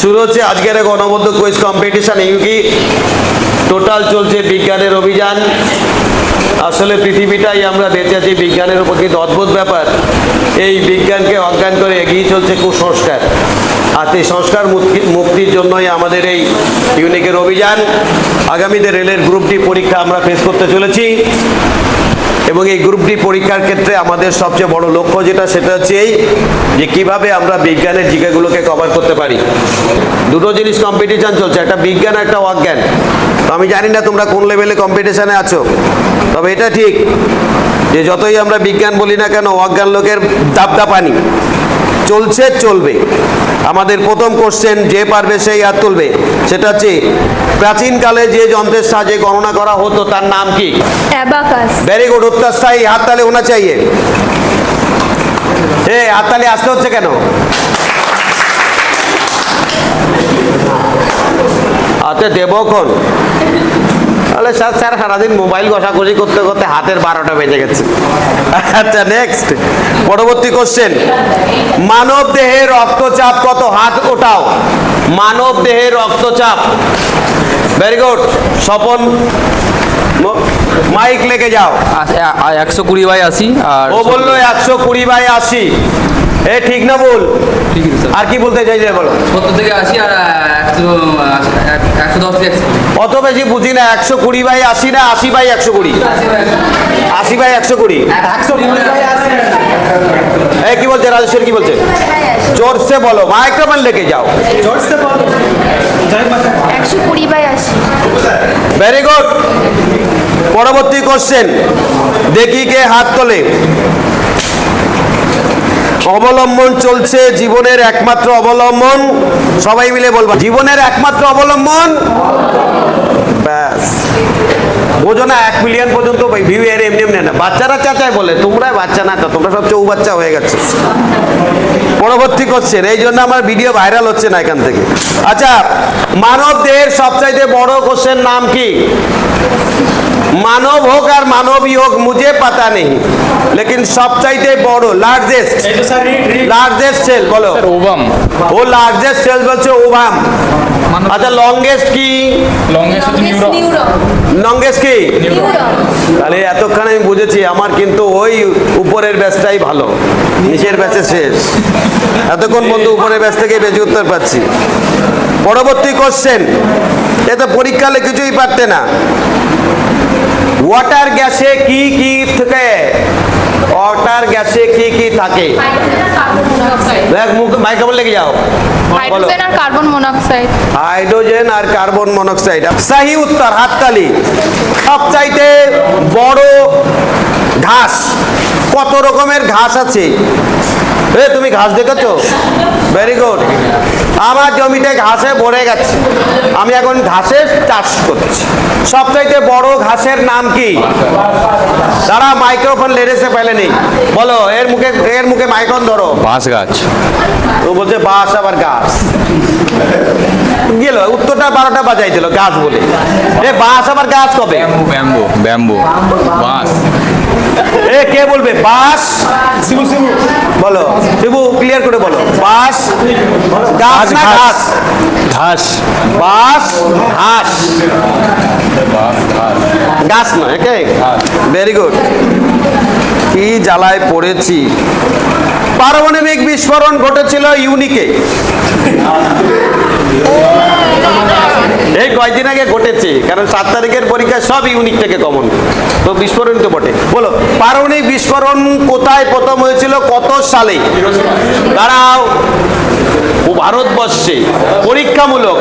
শুরু হচ্ছে আজকের এক অনবদ্য কুইজ কম্পিটিশন ইউকি টোটাল চলছে বিজ্ঞানের অভিযান। আসলে পৃথিবীটাই আমরা বেঁচে আছি, বিজ্ঞানের উপর কিন্তু অদ্ভুত ব্যাপার। এই বিজ্ঞানকে অজ্ঞান করে এগিয়ে চলছে কুসংস্কার। আর এই সংস্কার মুক্তির জন্যই আমাদের এই ইউনিকের অভিযান। আগামীতে রেলের গ্রুপটি পরীক্ষা আমরা ফেস করতে চলেছি। এবং এই গ্রুপ ডি পরীক্ষার ক্ষেত্রে আমাদের সবচেয়ে বড় লক্ষ্য যেটা, সেটা হচ্ছে এই যে কীভাবে আমরা বিজ্ঞানের জিকেগুলোকে কভার করতে পারি। দুটো জিনিস কম্পিটিশান চলছে, একটা বিজ্ঞান একটা অজ্ঞান। তো আমি জানি না তোমরা কোন লেভেলে কম্পিটিশানে আছো, তবে এটা ঠিক যে যতই আমরা বিজ্ঞান বলি না কেন, অজ্ঞান লোকের দাপদাপানি চলছে, চলবে। আমাদের প্রথম কোশ্চেন যে পারবে সেই হাত তুলবে। সেটা হচ্ছে প্রাচীনকালে যে যন্ত্রের সাহায্যে গণনা করা হতো তার নাম কি? ভেরি গুড উত্তর স্থায়ী হাত তালে হোনা চাই হাত তালে আসতে হচ্ছে কেন? আচ্ছা, হাতে দেবক্ষণ তাহলে স্যার স্যার সারাদিন মোবাইল ঘষাঘষি করতে করতে হাতের বারোটা বেজে গেছে। আচ্ছা নেক্সট পরবর্তী কোশ্চেন মানব দেহে রক্তচাপ কত? হাত ওঠাও। মানব দেহে রক্তচাপ। ভেরি গুড স্বপন মাইক লেগে যাও। একশো কুড়ি বাই আশি আর ও বলল একশো কুড়ি বাই আশি। এ ঠিক না বল ঠিক আছে আর কি বলতে চাইছে বলো। সত্তর থেকে আশি আর একশো একশো দশ থেকে একশো। অত বেশি বুঝি না একশো কুড়ি বাই আশি না আশি বাই একশো কুড়ি? আশি বাই একশো কুড়ি। এ কি বলছে রাজেশ্বর কি বলছে? জোরসে বলো মাইক্রোফোন লেগে যাও। একশো কুড়ি বাই আশি। ভেরি গুড পরবর্তী কোশ্চেন দেখি কে হাত তোলে। অবলম্বন চলছে জীবনের একমাত্র অবলম্বন। সবাই মিলে বলব, জীবনের একমাত্র অবলম্বন? ব্যাস। বোঝো না, এক মিলিয়ন পর্যন্ত ভিউ এর এমনি এমনি না। বাচ্চারা চাচাই বলে তোমরা বাচ্চা না, তো তোমরা সব চৌ বাচ্চা হয়ে গেছে। পরবর্তী কোশ্চেন এই জন্য আমার ভিডিও ভাইরাল হচ্ছে না এখান থেকে। আচ্ছা মানব দেহের সবচাইতে বড় কোশ্চেন নাম কি? মানব হোক আর মানবী হোক মুঝে পাতা নেই। লেকিন সবচাইতে বড় লার্জেস্ট লার্জেস্ট সেল বলো। ওভাম ও লার্জেস্ট সেল বলছে ওভাম আচ্ছা লংগেস্ট কি? লংগেস্ট কি? তাহলে এতক্ষণ আমি বুঝেছি আমার কিন্তু ওই উপরের ব্যাচটাই ভালো। নিচের ব্যাচে শেষ। এতক্ষণ বন্ধু উপরের ব্যাচ থেকে বেশি উত্তর পাচ্ছি। পরবর্তী কোশ্চেন এ তো পরীক্ষা কিছুই পারতে না। ওয়াটার গ্যাসে কি কি থাকে? ওয়াটার গ্যাসে কি কি থাকে? মাইক্রোফোন লেগে যাও। হাইড্রোজেন আর কার্বন মনোক্সাইড হাইড্রোজেন আর কার্বন মনোক্সাইড সহি উত্তর হাততালি। সবচাইতে বড় ঘাস কত রকমের ঘাস আছে? এ তুমি ঘাস দেখেছ? ভেরি গুড আমার জমিতে ঘাসে ভরে গেছে। আমি এখন ঘাসের চাষ করছি। সবচাইতে বড় ঘাসের নাম কি? তারা মাইক্রোফোন লেরেছে পেলে নেই বলো এর মুখে এর মুখে মাইক্রোফোন ধরো। বাঁশ গাছ। ও বলছে বাস আবার গাছ। গেল উত্তরটা বারোটা বাজাই দিল গাছ বলে। এ বাস আবার গাছ কবে? ব্যাম্বু। ব্যাম্বু বাঁশ। এ কে বলবে? বাস? শিবু শিবু। বলো। শিবু ক্লিয়ার করে বলো। বাস? গাছ ঘাস। ঘাস। বাস? ঘাস। গাছ নয় কে ভেরি গুড কি জ্বালায় পড়েছি? পারমাণবিক বিস্ফোরণ ঘটেছিল ইউনিকে। এই কয়দিন আগে ঘটেছে, কারণ সাত তারিখের পরীক্ষা সব ইউনিক থেকে কমন তো বিস্ফোরণ তো বটে। বলো, পারমাণবিক বিস্ফোরণ কোথায় প্রথম হয়েছিল, কত সালে? দাঁড়াও ভারতবর্ষে, পরীক্ষামূলক।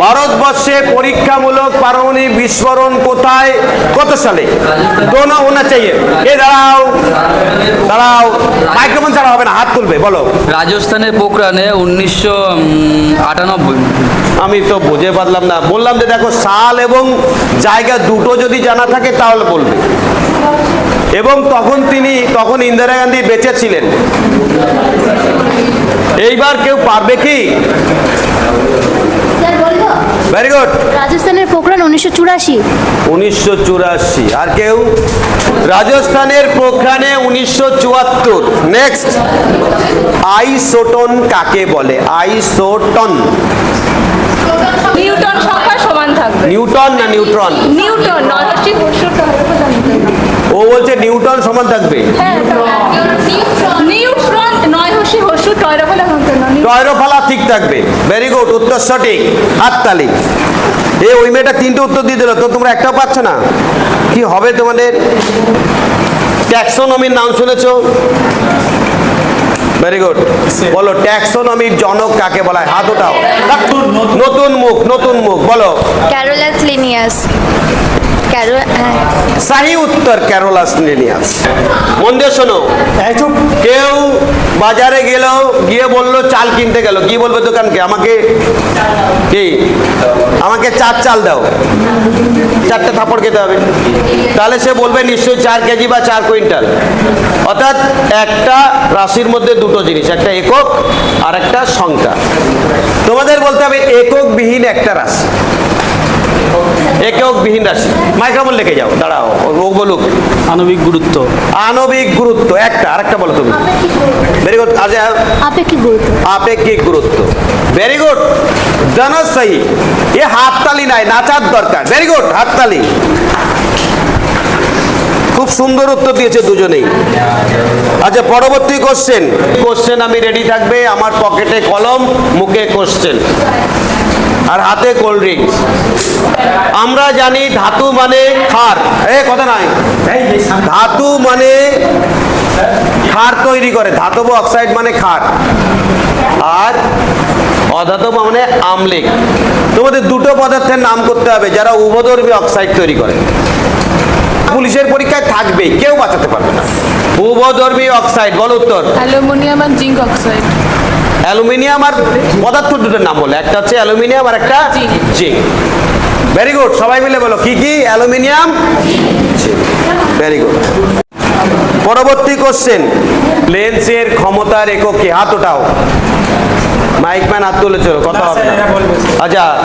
ভারতবর্ষে পরীক্ষামূলক পারমাণবিক বিস্ফোরণ কোথায়? কত সালে? দোনো হোনা চাইয়ে এ দাঁড়াও দাঁড়াও মাইক্রোফোন ছাড়া হবে না হাত তুলবে বলো। রাজস্থানের পোখরানে উনিশশো আটানব্বই। আমি তো বুঝে পারলাম না। বললাম যে দেখো সাল এবং জায়গা দুটো যদি জানা থাকে তাহলে বলবে। এবং তখন তিনি তখন ইন্দিরা গান্ধী বেঁচে ছিলেন। এইবার কেউ পারবে কি? ভেরি গুড রাজস্থানের পোখরান উনিশশো চুরাশি। উনিশশো চুরাশি। আর কেউ? রাজস্থানের পোখরানে উনিশশো চুয়াত্তর। নেক্সট আইসোটন কাকে বলে? আইসোটন। নিউটন সংখ্যা সমান থাকবে। নিউটন না নিউট্রন? নিউটন ও বলছে নিউটন সমান থাকবে। নিউট্রন। টয়রোফালা ঠিক থাকবে। ভেরি গুড উত্তর সঠিক। হাততালি। এ ওই মেয়েটা তিনটে উত্তর দিয়ে দিল তো তোমরা একটাও পাচ্ছ না? কি হবে তোমাদের? ট্যাক্সোনমির নাম শুনেছো? ভেরি গুড বলো ট্যাক্সোনমির জনক কাকে বলা হয়? হাত ওঠাও। নতুন মুখ। নতুন মুখ বলো। ক্যারোলাস লিনিয়াস সাহি উত্তর ক্যারোলাস লিনিয়াস মন দিয়ে শোনো। কেউ বাজারে গেল গিয়ে বলল চাল কিনতে গেল। কি বলবে দোকানকে আমাকে কি? আমাকে চার চাল দাও। চারটে থাপড় খেতে হবে। তাহলে সে বলবে নিশ্চয়ই চার কেজি বা চার কুইন্টাল। অর্থাৎ একটা রাশির মধ্যে দুটো জিনিস একটা একক আর একটা সংখ্যা। তোমাদের বলতে হবে এককবিহীন একটা রাশি। একক বিহীন রাশি। মাইক্রোফোন লিখে যাও দাঁড়াও ও বলুক। আণবিক গুরুত্ব। আণবিক গুরুত্ব একটা আরেকটা বলো তুমি। ভেরি গুড আজ আপেক্ষিক গুরুত্ব। আপেক্ষিক গুরুত্ব। ভেরি গুড জানো সহি এ হাততালি নাই নাচার দরকার। ভেরি গুড হাততালি। খুব সুন্দর উত্তর দিয়েছে দুজনেই। আচ্ছা পরবর্তী কোশ্চেন কোশ্চেন আমি রেডি থাকবে, আমার পকেটে কলম, মুখে কোশ্চেন আর হাতে কোল্ড ড্রিঙ্কস আমরা জানি ধাতু মানে ক্ষার। এ, কথা নাই। ধাতু মানে খার তৈরি করে। ধাতব অক্সাইড মানে ক্ষার। আর অধাতব মানে আমলিক। তোমাদের দুটো পদার্থের নাম করতে হবে, যারা উভধর্মী অক্সাইড তৈরি করে। পুলিশের পরীক্ষায় থাকবে কেউ বাঁচাতে পারবে না। উভধর্মী অক্সাইড বল উত্তর। অ্যালুমিনিয়াম আর জিঙ্ক অক্সাইড অ্যালুমিনিয়াম আর পদার্থ দুটোর নাম বলে একটা হচ্ছে অ্যালুমিনিয়াম আর একটা. জিঙ্ক। ভেরি গুড সবাই মিলে বলো কি কি? অ্যালুমিনিয়াম? ভেরি গুড পরবর্তী কোশ্চেন লেন্সের ক্ষমতার একক কি হাত ওঠাও মাইকম্যান হাত তুলে চলো কথা হবে না। আচ্ছা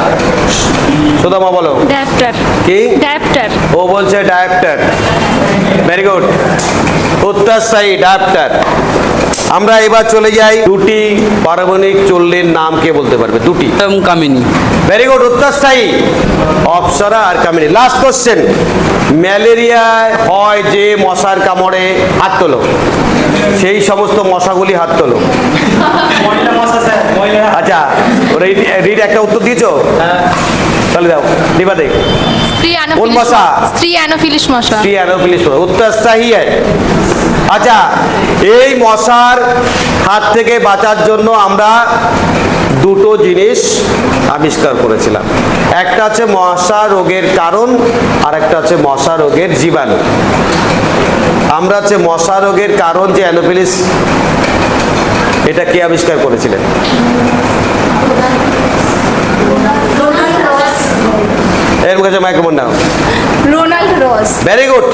সুদামা বলো। ড্যাপ্টার কি? ড্যাপ্টার ও বলছে ডায়াপ্টার ভেরি গুড উত্তর সাই ডায়াপ্টার আমরা এবার চলে যাই দুটি পারমাণবিক চুল্লির নাম কে বলতে পারবে? দুটি। এবং কামিনী। ভেরি গুড উত্তর সাই। অপসরা আর কামিনী। লাস্ট কোশ্চেন ম্যালেরিয়া হয় যে মশার কামড়ে? হাত তোলো। সেই সমস্ত মশাগুলি হাত তোলো। আচ্ছা রিড একটা উত্তর দিয়েছ? তাহলে দাও দিবা দেখ। কোন মশা? স্ত্রী অ্যানোফিলিস মশা। স্ত্রী অ্যানোফিলিস মশা উত্তর সাহি আচ্ছা এই মশার হাত থেকে বাঁচার জন্য আমরা দুটো জিনিস আবিষ্কার করেছিলাম। একটা আছে মশা রোগের কারণ আর একটা আছে মশা রোগের জীবাণু। আমরা হচ্ছে মশা রোগের কারণ যে অ্যানোফিলিস এটা কে আবিষ্কার করেছিলেন? এর কাছে মাইক্রোফোন নাও। Ronald Ross. Very good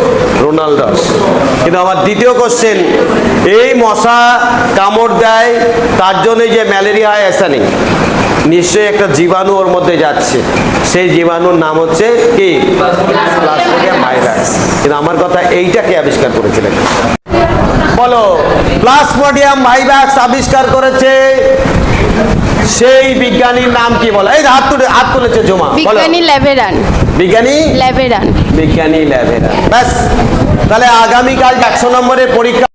Ronalds কিন্তু আমার দ্বিতীয় কোশ্চেন এই মশা কামড় দেয় তার জন্য যে ম্যালেরিয়া হয় এসা নেই। নিশ্চয়ই একটা জীবাণু ওর মধ্যে যাচ্ছে। সেই জীবাণুর নাম হচ্ছে কি? প্লাজমোডিয়াম ভাইরাস কিন্তু আমার কথা এইটাকে আবিষ্কার করেছিলেন? বলো প্লাজমোডিয়াম ভাইরাস আবিষ্কার করেছে সেই বিজ্ঞানীর নাম কি বলে? এই হাত তুলে হাত তুলেছে জমা বিজ্ঞানী ল্যাভেরান বিজ্ঞানী? ল্যাভেরান বিজ্ঞানী ল্যাবেরা ব্যাস তাহলে আগামীকাল একশো নম্বরের পরীক্ষা